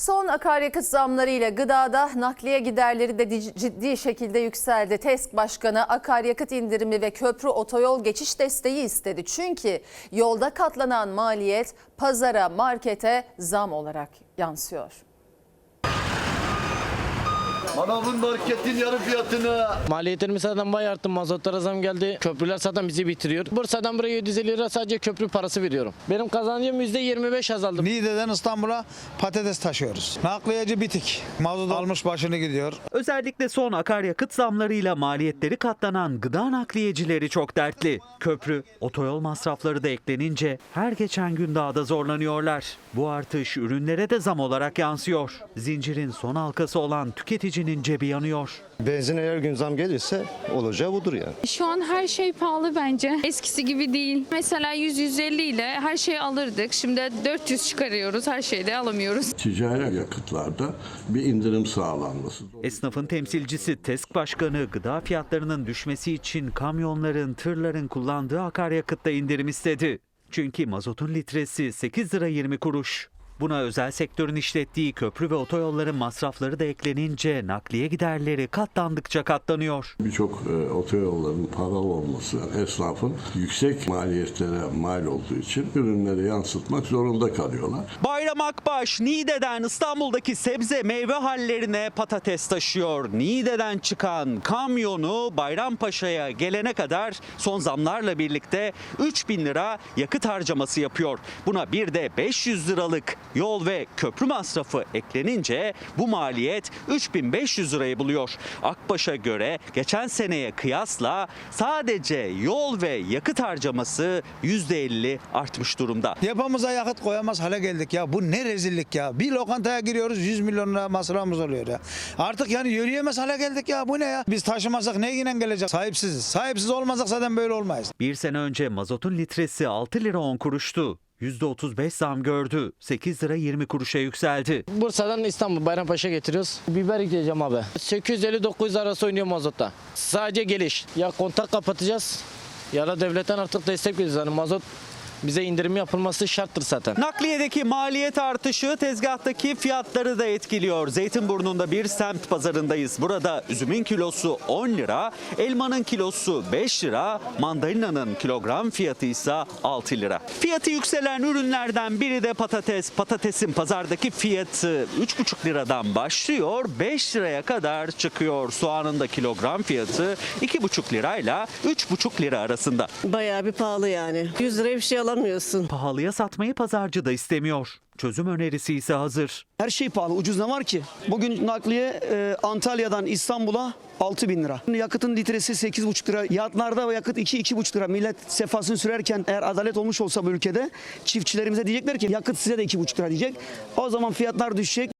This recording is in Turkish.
Son akaryakıt zamları ile gıdada nakliye giderleri de di- ciddi şekilde yükseldi. TESK Başkanı akaryakıt indirimi ve köprü otoyol geçiş desteği istedi. Çünkü yolda katlanan maliyet pazara, markete zam olarak yansıyor. Manavın marketin yarı fiyatını Maliyetlerimiz zaten bayağı arttı. Mazotlara zam geldi. Köprüler zaten bizi bitiriyor. Bursa'dan buraya 750 lira sadece köprü parası veriyorum. Benim kazancım %25 azaldı. Niğde'den İstanbul'a patates taşıyoruz. Nakliyeci bitik. Mazot almış başını gidiyor. Özellikle son akaryakıt zamlarıyla maliyetleri katlanan gıda nakliyecileri çok dertli. Köprü, otoyol masrafları da eklenince her geçen gün daha da zorlanıyorlar. Bu artış ürünlere de zam olarak yansıyor. Zincirin son halkası olan tüketicinin cebi yanıyor. Benzine her gün zam gelirse olacağı budur yani. Şu an her şey pahalı bence. Eskisi gibi değil. Mesela 100-150 ile her şeyi alırdık. Şimdi 400 çıkarıyoruz. Her şeyi de alamıyoruz. ticari yakıtlarda bir indirim sağlanması. Esnafın temsilcisi TESK Başkanı gıda fiyatlarının düşmesi için kamyonların, tırların kullandığı akaryakıtta indirim istedi. Çünkü mazotun litresi 8 lira 20 kuruş. Buna özel sektörün işlettiği köprü ve otoyolların masrafları da eklenince nakliye giderleri katlandıkça katlanıyor. Birçok e, otoyolların paralı olması esnafın yüksek maliyetlere mal olduğu için ürünleri yansıtmak zorunda kalıyorlar. Bayram Akbaş Niğde'den İstanbul'daki sebze meyve hallerine patates taşıyor. Niğde'den çıkan kamyonu Bayrampaşa'ya gelene kadar son zamlarla birlikte 3000 lira yakıt harcaması yapıyor. Buna bir de 500 liralık yol ve köprü masrafı eklenince bu maliyet 3500 lirayı buluyor. Akbaş'a göre geçen seneye kıyasla sadece yol ve yakıt harcaması %50 artmış durumda. Yapamıza yakıt koyamaz hale geldik ya. Bu ne rezillik ya. Bir lokantaya giriyoruz 100 milyon lira masrafımız oluyor ya. Artık yani yürüyemez hale geldik ya. Bu ne ya? Biz taşımasak neyle gelecek? Sahipsiziz. Sahipsiz olmasak zaten böyle olmayız. Bir sene önce mazotun litresi 6 lira 10 kuruştu. %35 zam gördü. 8 lira 20 kuruşa yükseldi. Bursa'dan İstanbul Bayrampaşa getiriyoruz. Biber gideceğim abi. 850-900 arası oynuyor mazotta. Sadece geliş. Ya kontak kapatacağız ya da devletten artık destek veriyoruz. Yani mazot bize indirim yapılması şarttır zaten. Nakliyedeki maliyet artışı tezgahtaki fiyatları da etkiliyor. Zeytinburnu'nda bir semt pazarındayız. Burada üzümün kilosu 10 lira, elmanın kilosu 5 lira, mandalinanın kilogram fiyatı ise 6 lira. Fiyatı yükselen ürünlerden biri de patates. Patatesin pazardaki fiyatı 3,5 liradan başlıyor, 5 liraya kadar çıkıyor. Soğanın da kilogram fiyatı 2,5 lirayla 3,5 lira arasında. Bayağı bir pahalı yani. 100 liraya bir şey alamıyorsun. Pahalıya satmayı pazarcı da istemiyor. Çözüm önerisi ise hazır. Her şey pahalı. Ucuz ne var ki? Bugün nakliye e, Antalya'dan İstanbul'a 6 bin lira. Yakıtın litresi 8,5 lira. Yatlarda yakıt 2-2,5 lira. Millet sefasını sürerken eğer adalet olmuş olsa bu ülkede çiftçilerimize diyecekler ki yakıt size de 2,5 lira diyecek. O zaman fiyatlar düşecek.